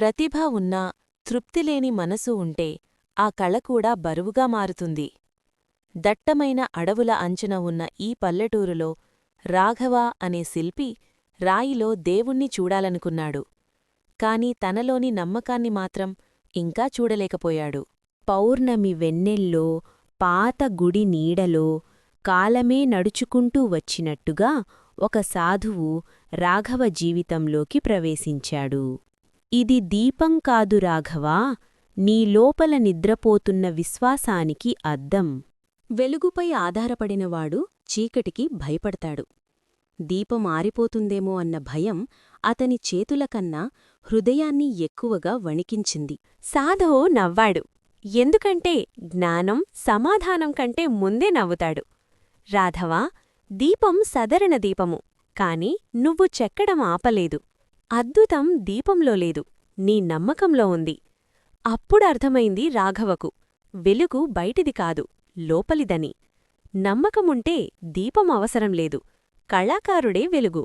ప్రతిభ ఉన్నా తృప్తిలేని మనసు ఉంటే ఆ కళ కూడా బరువుగా మారుతుంది. దట్టమైన అడవుల అంచున ఉన్న ఈ పల్లెటూరులో రాఘవ అనే శిల్పి రాయిలో దేవుణ్ణి చూడాలనుకున్నాడు. కాని తనలోని నమ్మకాన్ని మాత్రం ఇంకా చూడలేకపోయాడు. పౌర్ణమి వెన్నెల్లో పాత గుడి నీడలో కాలమే నడుచుకుంటూ వచ్చినట్టుగా ఒక సాధువు రాఘవ జీవితంలోకి ప్రవేశించాడు. ఇది దీపం కాదు రాఘవా నీ లోపల నిద్రపోతున్న విశ్వాసానికి అద్దం. వెలుగుపై ఆధారపడినవాడు చీకటికి భయపడతాడు. దీపం ఆరిపోతుందేమో అన్న భయం అతని చేతులకన్నా హృదయాన్ని ఎక్కువగా వణికించింది. సాధువు నవ్వాడు. ఎందుకంటే జ్ఞానం సమాధానం కంటే ముందే నవ్వుతాడు. రాధవా దీపం సదరణ దీపము. కాని నువ్వు చెక్కడం ఆపలేదు. అద్భుతం దీపంలో లేదు. నీ నమ్మకంలో ఉంది. అప్పుడర్థమైంది రాఘవకు. వెలుగు బయటిది కాదు లోపలిదని. నమ్మకముంటే దీపం అవసరం లేదు. కళాకారుడే వెలుగు.